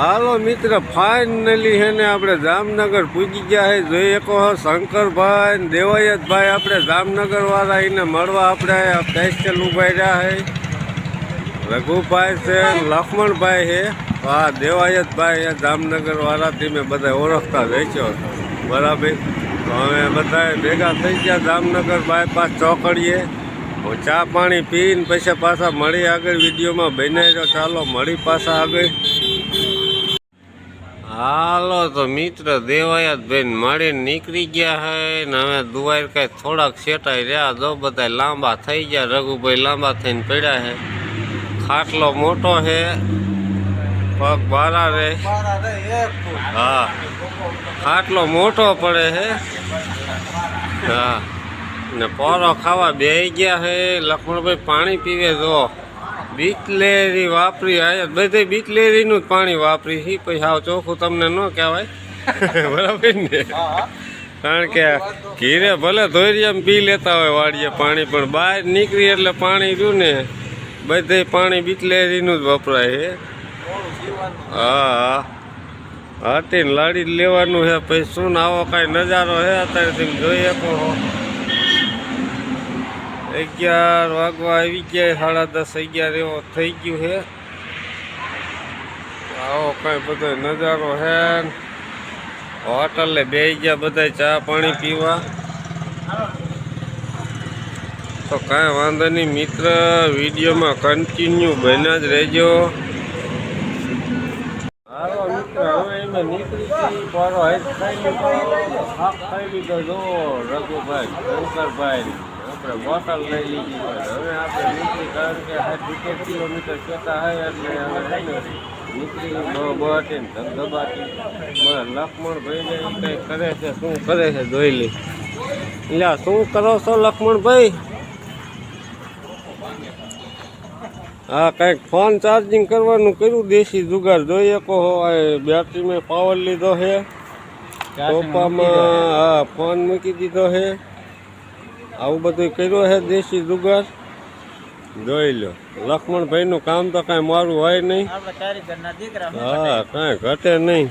હાલો મિત્ર ફાઇનલી હે ને આપણે જામનગર પૂજી ગયા છે જોઈ શકો શંકરભાઈ ને દેવાયતભાઈ આપણે જામનગર વાળા એને મળવા આપણે સ્પેશિયલ ઊભા રહ્યા છે રઘુભાઈ છે લક્ષ્મણભાઈ છે હા દેવાયતભાઈ જામનગર વાળાથી મેં બધા ઓળખતા વેચ્યો બરાબર? તો અમે બધા ભેગા થઈ ગયા જામનગર બાયપાસ ચોકડીએ. ચા પાણી પીને પછી પાછા મળી આગળ વિડીયોમાં બનાવી ચાલો મળી પાછા આગળ. હાલો તો મિત્ર દેવાયાતભાઈ મળીને નીકળી ગયા હે ને હવે દુવાઈ કાંઈ થોડાક સેટાઈ રહ્યા જો બધા લાંબા થઈ ગયા, રઘુભાઈ લાંબા થઈને પડ્યા હે. ખાટલો મોટો હે, પગ બારા રે. હા, ખાટલો મોટો પડે હે. હા, ને પોરો ખાવા બે ગયા હે. લક્ષ્મણભાઈ પાણી પીવે જો. બીટલેરી વાપરી આયા બધે બીટલેરીનું જ પાણી વાપરી. છે પછી આવ ચોખ્ખું તમને ન કહેવાય. બરાબર ને? કારણ કે ઘીરે ભલે ધોરિયામાં પી લેતા હોય વાડીએ પાણી પણ બહાર નીકળી એટલે પાણી રહ્યું ને બધે પાણી બીટલેરીનું જ વપરાય છે હા હા. હતી લાડી જ લેવાનું છે પછી શું ને આવો કાંઈ નજારો છે અત્યારે તમે જોઈ શકો અગિયાર વાગવા આવી ગયા, સાડા દસ અગિયાર એવો થઈ ગયું છે. આવો કાંઈ બધો નજારો છે. હોટલે બે ગયા બધા ચા પાણી પીવા. તો કાંઈ વાંધો નહીં, મિત્ર, વિડીયોમાં કન્ટિન્યુ બન્યા જ રહેજો. હારો મિત્ર, હવે એમાં નીકળી ગઈ. પારો જો, રઘુભાઈ, શંકરભાઈ. આપણે બોટલ લઈ લીધી છે. હવે આપણે નીકળી કારણ કે સાઠ કિલોમીટર કહેતા હોય એટલે હવે છે ને નીકળી બહાટી ધબધબાટી બસ લક્ષ્મણભાઈને ઈ કંઈ કરે છે શું કરે છે જોઈ લે. એટલે શું કરો છો લક્ષ્મણભાઈ હા કંઈક ફોન ચાર્જિંગ કરવાનું કર્યું દેશી જુગાર જોઈએ કહો બેટરીમાં પાવર લીધો છે. ટોપામાં હા ફોન મૂકી દીધો છે. આવું બધું કર્યું છે દેશી જુગાર? જોઈ લો. લક્ષ્મણભાઈનું કામ તો કાંઈ મારું હોય નહીં. હા કાંઈ ઘટે નહીં.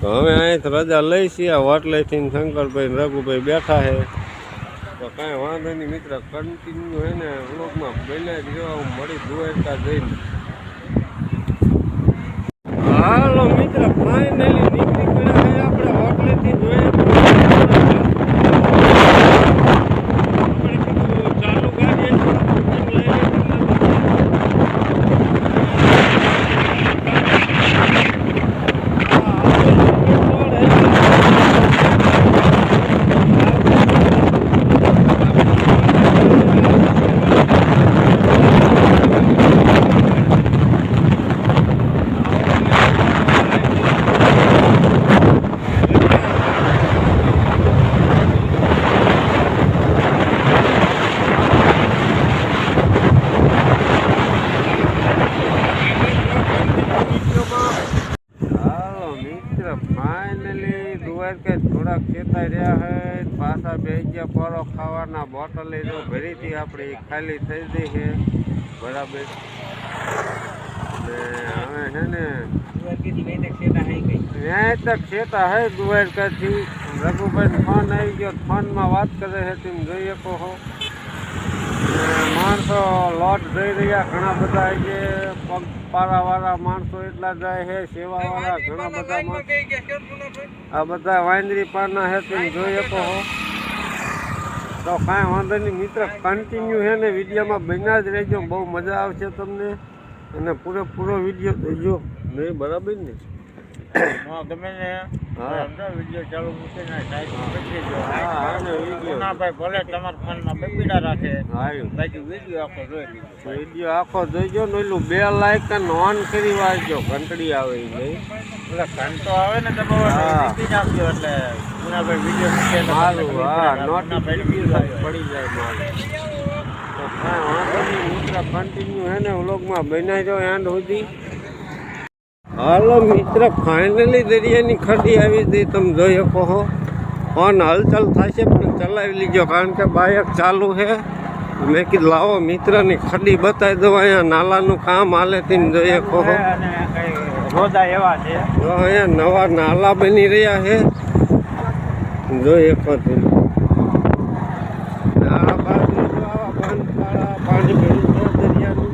તો હવે અહીંથી રજા લઈ છીએ. આ વાટલેથી શંકરભાઈ ને રઘુભાઈ બેઠા છે તો કાંઈ વાંધો નહીં મિત્ર કન્ટિન્યુ હે ને વ્લોગમાં જ રહ્યો હું મળી દુવાતા જઈને. હાલો મિત્ર ફાઇનલી નીકળી પડ્યા આપણે હોટલેથી જોઈએ ચાલુ ગાડીએ લઈ લઈ હાલો મિત્ર ફાઇનલી દ્વારકા થોડાક ચેતાઈ રહ્યા હે પાછા બે ખાવાના બોટલ જો ભરીથી આપણી ખાલી થઈ ગઈ છે. બરાબર. ને હવે છે ને ન્યાય તક છેતા હે રઘુભાઈ ફોન આવી ગયો ફોનમાં વાત કરે છે તેમ જોઈ શકો હો માણસો લોટ જઈ રહ્યા ઘણા બધા છે પગ પારાવાળા માણસો એટલા જાય છે સેવાવાળા ઘણા બધા આ બધા વાંદરી પાના હે તેમ જોઈ શકો છો તો કાંઈ વાંધો નહીં મિત્ર કન્ટિન્યુ છે ને વિડીયોમાં બન્યા જ રહેજો બહુ મજા આવશે તમને. અને પૂરેપૂરો વીડિયો જોજો. નહીં બરાબર ને? હા ગમે હા. વીડિયો ચાલુ મૂકીને હા, હા, ને ભાઈ ભલે તમારા ફોનમાં બબીડા રાખે. બાકી વીડિયો આખો જોઈ લીધો. વીડિયો આખો જોઈ ગયો બે લાઈક ઓન કરી વાંચજો ઘંટડી આવે એ નહીં. એટલે ઘંટો આવે ને હા. એ મૂકી એટલે વીડિયો હા પડી. જાય મારું. હા વાંધો નહીં મિત્ર કન્ટિન્યુ હે ને વ્લોગમાં બનાવી દો એન્ડ સુધી. હાલો મિત્ર ફાઇનલી દરિયાની ખડી આવી હતી તમે જોઈ શકો છો ફોન હલચલ થશે પણ ચલાવી લીજો કારણ કે બાઇક ચાલુ છે. મેં કીધું લાવો મિત્રની ખડી બતાવી દો અહીંયા નાલાનું કામ હાલે તમે જોઈએ છો. છે અહીંયા નવા નાલા બની રહ્યા છે. જો એક વખત આ બાજુ જો આવા બાંધકાળા પાણી ભર્યું છે દરિયાનું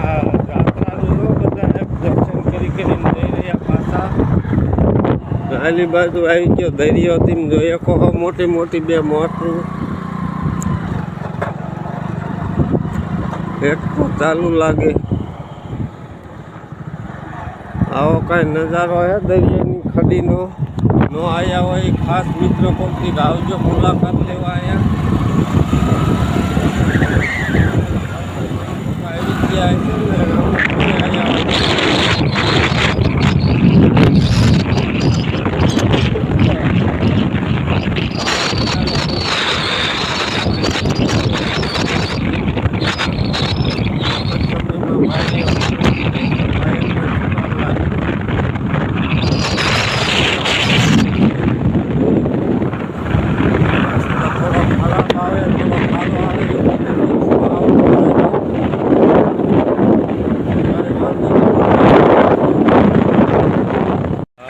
આ જાત્રાનું જો બધા એક દર્શન કરી કરીને જઈ રહ્યા પાછા આલી બાજુ આવી ગયો, દરિયો તેમ જો એક વખત મોટી મોટી બે મોટરું. એક તો ચાલુ લાગે. આવો કાંઈ નજારો હે દરિયાની ખડીનો? નો આયા હોય ખાસ મિત્ર કોકથી આવજો મુલાકાત લેવા આયા. આવી ગયા હશે ને આયા હોય.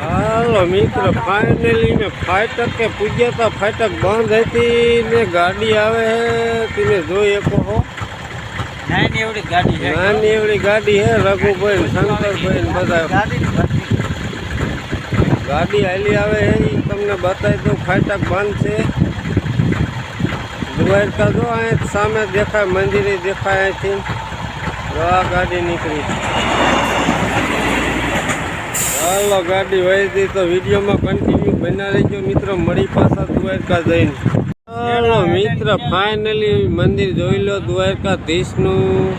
હાલો મિત્ર ફાઇનલી ને ફાટક કે પૂજ્યા હતા ફાટક બંધ હતી ને ગાડી આવે છે તમે જોઈ શકો હો. નાની એવડી ગાડી છે. નાની એવડી ગાડી હે રઘુભાઈ શંકરભાઈ ને બધા. ગાડી હાલી આવે છે ઈ તમને બતાવી દઉં ફાટક બંધ છે. દ્વારકા જો અહીંયા સામે દેખાય મંદિરે દેખાય અહીંથી. આ ગાડી નીકળી. હાલો, ગાડી વહી હતી તો વિડીયોમાં કન્ટિન્યુ બના રહેજો. મિત્રો, મળી પાછા દ્વારકા જઈને હાલો, મિત્ર ફાઇનલી મંદિર જોઈ લો, દ્વારકાધીશનું.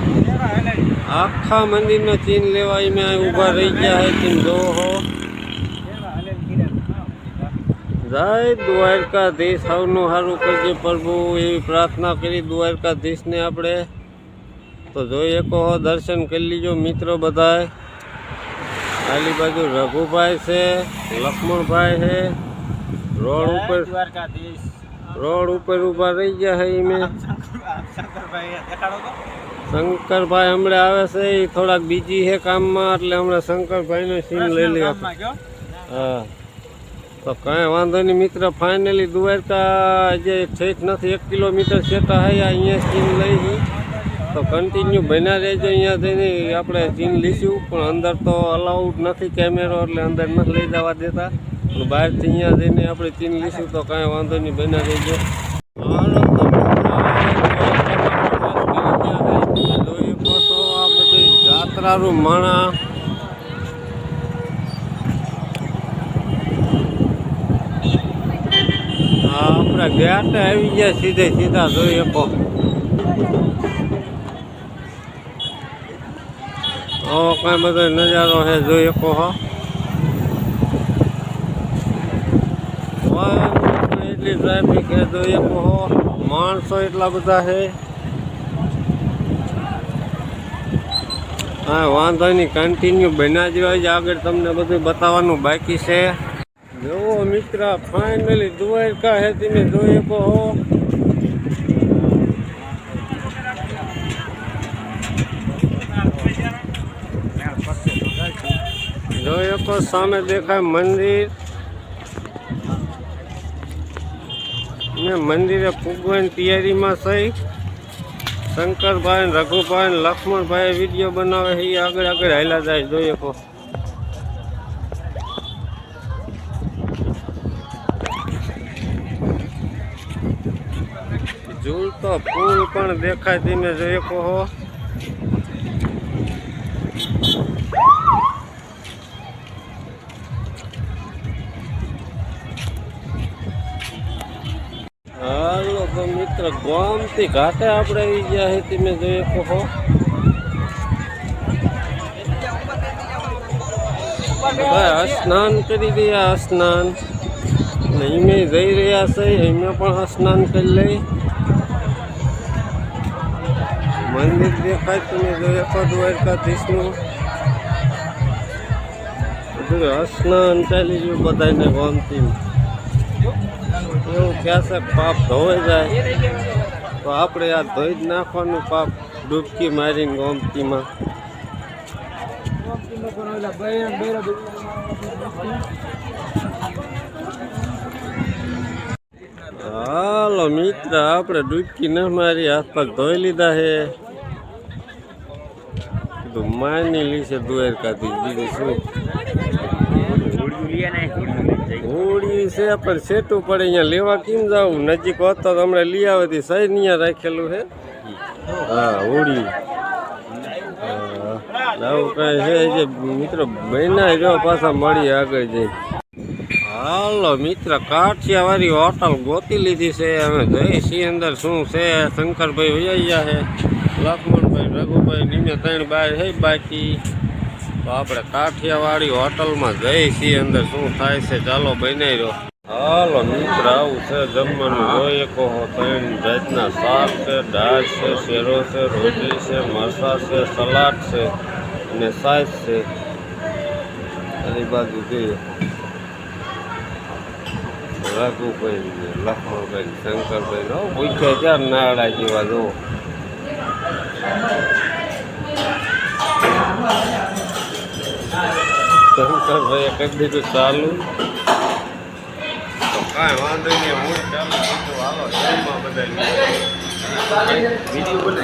આખા મંદિરનો ચીન લેવા મેં ઊભા રહી ગયા હે, ચીન જોવો હો. જય દ્વારકાધીશ. સૌનું સારું કરજે પ્રભુ. એવી પ્રાર્થના કરી દ્વારકાધીશને આપણે. તો જોઈ શકો દર્શન કરી લીજો, મિત્રો બધાય. આલી બાજુ રઘુભાઈ છે લક્ષ્મણભાઈ છે રોડ ઉપર રોડ ઉપર ઊભા રહી ગયા છે ઈ મેં. શંકરભાઈ હમણાં આવે છે એ થોડાક બીજી છે કામમાં એટલે હમણાં શંકરભાઈનો સીન લઈ ગયો? હા. તો કાંઈ વાંધો નહીં મિત્ર ફાઇનલી દ્વારકા જે ઠેઠ નથી એક કિલોમીટર છે તો અહીંયા સીન લઈ છે તો કન્ટિન્યુ બન્યા રહેજો, અહીંયા થઈને આપણે જીન લઈશું પણ અંદર તો અલાઉડ નથી કેમેરો એટલે અંદર નથી લઈ જવા દેતા. પણ બહારથી અહીંયા જઈને આપણે ચીન લઈશું તો કાંઈ વાંધો નહીં, બન્યા રહેજો. જાત્રાનું માણા આપણે ગેટ આવી ગયા, સીધે સીધા જોઈ શકો કાંઈ બધો નજારો છે જોઈ શકો એટલી ટ્રાફિક છે જોઈ શકો હો. માણસો એટલા બધા છે હા, વાંધો નહીં કન્ટિન્યુ બન્યા જ હોય આગળ તમને બધું બતાવવાનું બાકી છે. જોવો મિત્ર ફાઇનલી દ્વારકા હે તમે જોઈ શકો હો. શકો સામે દેખાય મંદિર. ને મંદિરે પૂગવાની તૈયારીમાં થઈ. શંકરભાઈ રઘુભાઈ લક્ષ્મણભાઈ વીડિયો બનાવે એ આગળ આગળ હાલ્યા જાય. જોઈએ શકો ઝૂલતો ફૂલ પણ દેખાય. તમે જોઈએ શકો હાલો, તો મિત્ર ગોમતી ઘાટે આપણે આવી ગયા છે તમે જોઈએ કહો બધા સ્નાન કરી રહ્યા સ્નાન ને એમે જઈ રહ્યા છે એમે પણ સ્નાન કરી લઈ. મંદિર દેખાય, તમે જોઈએ શકો, દ્વારકાધીશનું. બધું સ્નાન ચાલી ગયું બધાને ગોમતી એવું કહે છે? પાપ ધોવાઈ જાય. તો આપણે આ ધોઈ જ નાખવાનું પાપ. ડૂબકી મારીને ગોમતીમાં. હાલો મિત્ર, આપણે ડૂબકી ન મારી હાથ પગ ધોઈ લીધા છે. કીધું, માની લીશે કાઢી બીજું શું? હોળી છે, પણ સેટું પડે અહીંયા લેવા કેમ જાવું નજીક હોત તો હમણાં લઈ આવે તી સહી અહીંયા રાખેલું છે. હા, હોળી. આવું કઈ છે મિત્રો મહિના જો પાછા મળી આગળ જઈ હાલો, મિત્ર કાઠિયા વાળી હોટલ ગોતી લીધી છે, અમે જઈ છીએ અંદર. શું છે? શંકરભાઈ વૈયા છે. લક્ષ્મણભાઈ, રઘુભાઈ નિમે ત્રણ બાય છે બાકી. તો આપણે કાઠિયાવાડી હોટલમાં જઈ છીએ અંદર. શું થાય છે? ચાલો બનાવી રહ્યો હાલો, મિત્ર, આવું છે જમવાનું. જોઈએ કહો ત્રણ જાતના શાક છે, દાળ છે, શેરો છે, રોટલી છે મરસા છે, સલાડ છે અને સાઈઝ છે. આની બાજુ જોઈએ. રઘુભાઈ ને. શંકરભાઈ પૂછે ત્યાં નાળા જેવા જો શંકરભાઈ કહી દીધું ચાલુ. તો કાંઈ વાંધો નહીં હું ચાલુ કીધું હાલો જમવા બધા બીજું બને